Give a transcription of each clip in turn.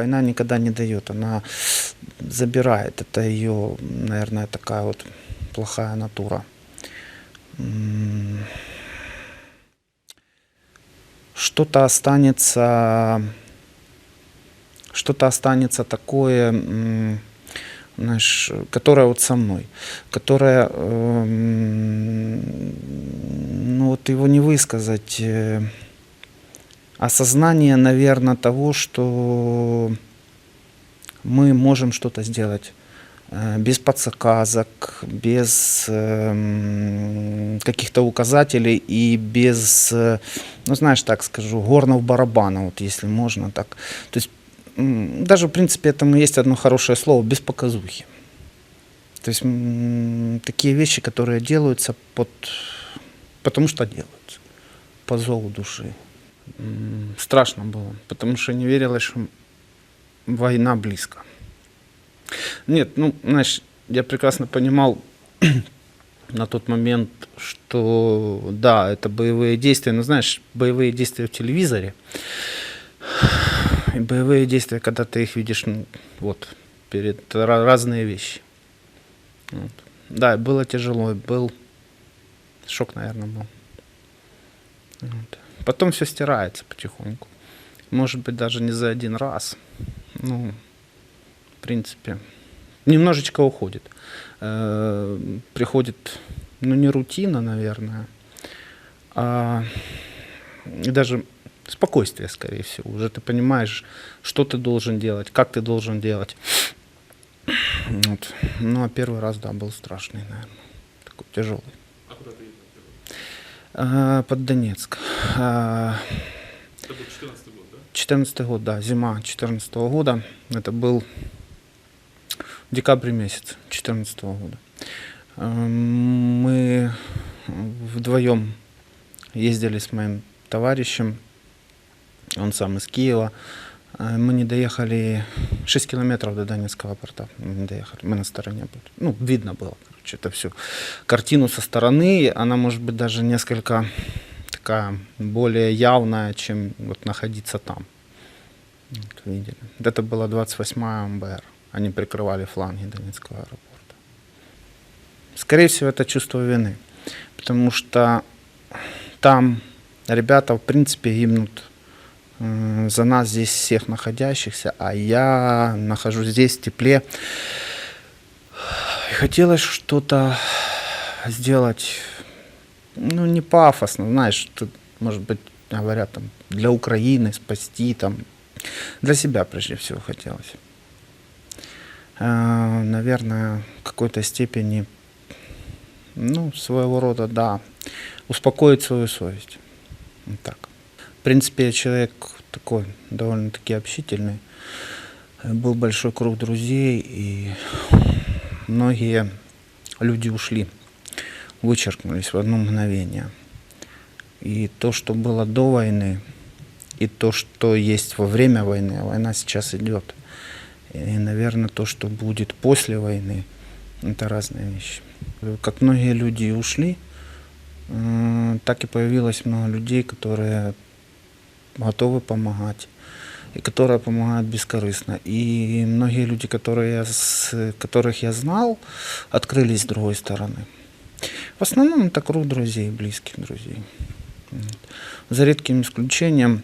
война никогда не дает, она забирает. Это ее, наверное, такая вот плохая натура. Что-то останется, что-то останется такое, знаешь, которое вот со мной, которое, эм, ну вот его не высказать, э, осознание, наверное, того, что мы можем что-то сделать э, без подсказок, без эм, каких-то указателей и без, э, ну знаешь, так скажу, горнов барабана, вот если можно так. То есть даже в принципе этому есть одно хорошее слово, без показухи. То есть такие вещи, которые делаются под, потому что делаются, по зову души. Страшно было, потому что не верилось, что война близко. Нет, ну, знаешь, я прекрасно понимал на тот момент, что да, это боевые действия, но знаешь, боевые действия в телевизоре и боевые действия, когда ты их видишь, ну, вот, перед ра- разные вещи. Вот. Да, было тяжело, был шок, наверное, был. Вот. Потом все стирается потихоньку. Может быть, даже не за один раз. Ну, в принципе, немножечко уходит. Э, Приходит, ну, не рутина, наверное, а даже спокойствие, скорее всего. Уже ты понимаешь, что ты должен делать, как ты должен делать. Вот. Ну, а первый раз, да, был страшный, наверное. Такой тяжелый. А куда ты ехал? А, Под Донецк. А, Это был 14 год, да? 14 год, да, зима 14 года. Это был декабрь месяц 14 года. Эм, Мы вдвоем ездили с моим товарищем, он сам из Киева. Э, Мы не доехали 6 километров до Донецкого порта. Мы не доехали, мы на стороне были. Ну, видно было, короче, это все. Картину со стороны, она может быть даже несколько такая более явная, чем вот находиться там. Вот, видели. Это была 28-я МБР. Они прикрывали фланги Донецкого аэропорта. Скорее всего, это чувство вины. Потому что там ребята, в принципе, гибнут за нас здесь всех находящихся, а я нахожусь здесь в тепле. И Хотелось что-то сделать, ну, не пафосно, знаешь, тут, может быть, говорят, там, для Украины спасти, там, для себя прежде всего хотелось. Э, Наверное, в какой-то степени, ну, своего рода, да, успокоить свою совесть. Вот так. В принципе, я человек такой, довольно-таки общительный. Был большой круг друзей, и многие люди ушли, вычеркнулись в одно мгновение. И то, что было до войны, и то, что есть во время войны, война сейчас идет. И, наверное, то, что будет после войны, это разные вещи. Как многие люди ушли, э, так и появилось много людей, которые готовы помогать, и которые помогают бескорыстно. И многие люди, которые я, которых я знал, открылись с другой стороны. В основном это круг друзей, близких друзей. За редким исключением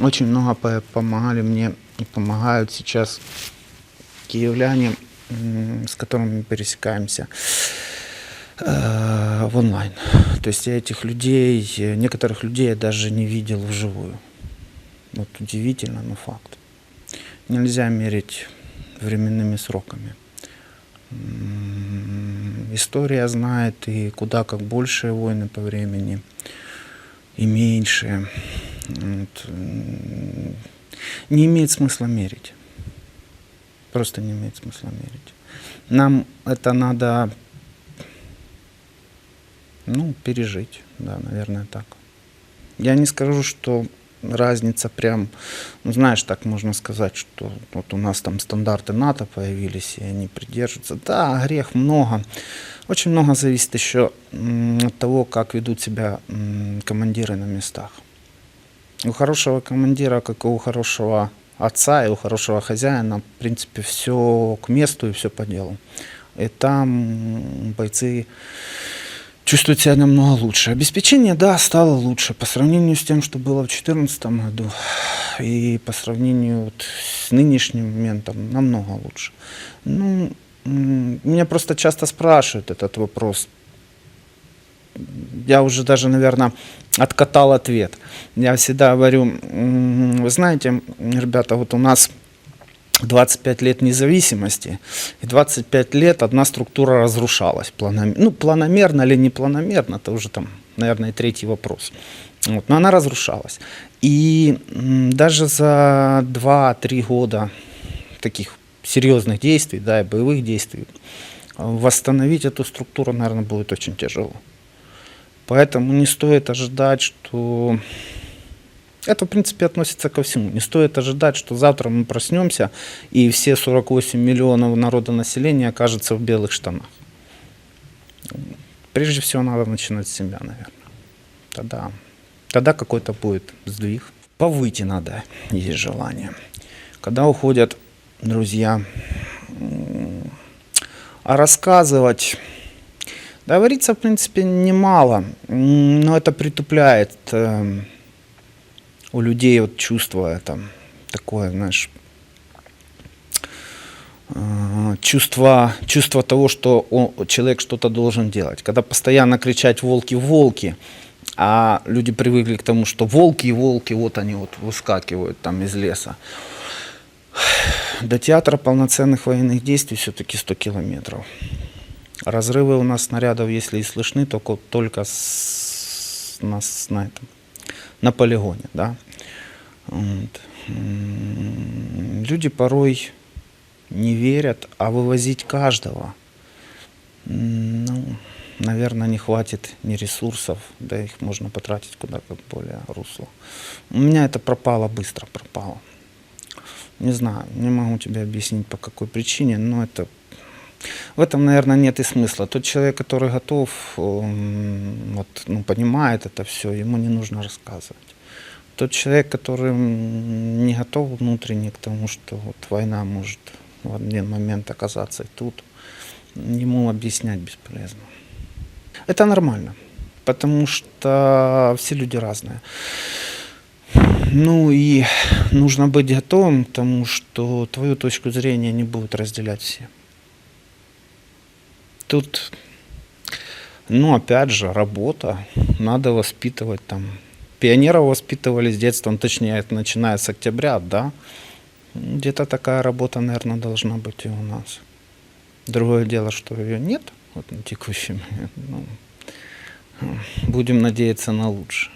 очень много по- помогали мне и помогают сейчас киевляне, с которыми мы пересекаемся э, в онлайн. То есть я этих людей, некоторых людей я даже не видел вживую. Вот удивительно, но факт. Нельзя мерить временными сроками. М, История знает и куда как большие войны по времени, и меньшие. Вот, м, Не имеет смысла мерить. Просто не имеет смысла мерить. Нам это надо ну, пережить, да, наверное, так. Я не скажу, что разница прям, ну, знаешь, так можно сказать, что вот у нас там стандарты НАТО появились, и они придерживаются. Да, грех много. Очень много зависит еще от того, как ведут себя командиры на местах. У хорошего командира, как и у хорошего отца и у хорошего хозяина, в принципе, все к месту и все по делу. И там бойцы чувствуют себя намного лучше. Обеспечение, да, стало лучше по сравнению с тем, что было в 2014 году. И по сравнению вот с нынешним моментом намного лучше. Ну, меня просто часто спрашивают этот вопрос. Я уже даже, наверное, откатал ответ. Я всегда говорю, вы знаете, ребята, вот у нас 25 лет независимости, и 25 лет одна структура разрушалась. Планомер... Ну, планомерно или не планомерно, это уже там, наверное, третий вопрос. Вот, но она разрушалась. И даже за 2-3 года таких серьезных действий, да, и боевых действий, восстановить эту структуру, наверное, будет очень тяжело. Поэтому не стоит ожидать, что... Это, в принципе, относится ко всему. Не стоит ожидать, что завтра мы проснемся, и все 48 миллионов народонаселения окажутся в белых штанах. Прежде всего, надо начинать с себя, наверное. Тогда, тогда какой-то будет сдвиг. Повыйти надо, есть желание. Когда уходят друзья, а рассказывать... Говорится, в принципе, немало, но это притупляет эм, у людей вот чувство это такое, знаешь, э, чувство, чувство того, что о- человек что-то должен делать. Когда постоянно кричать «волки, волки», а люди привыкли к тому, что волки и волки, вот они вот выскакивают там из леса. До театра полноценных военных действий все-таки 100 километров. Разрывы у нас снарядов, если и слышны, только, только с, на, с- на, этом, на полигоне. Да? Вот. Люди порой не верят, а вывозить каждого, ну, наверное, не хватит ни ресурсов, да их можно потратить куда-то более русло. У меня это пропало быстро, пропало. Не знаю, не могу тебе объяснить по какой причине, но это в этом, наверное, нет и смысла. Тот человек, который готов, он, вот, ну, понимает это все, ему не нужно рассказывать. Тот человек, который не готов внутренне к тому, что вот война может в один момент оказаться и тут, ему объяснять бесполезно. Это нормально, потому что все люди разные. Ну и нужно быть готовым к тому, что твою точку зрения не будут разделять все. Тут, ну опять же, работа, надо воспитывать там. Пионеров воспитывали с детства, ну, точнее, начиная с октября, да. Где-то такая работа, наверное, должна быть и у нас. Другое дело, что ее нет вот на текущий момент. Ну, будем надеяться на лучшее.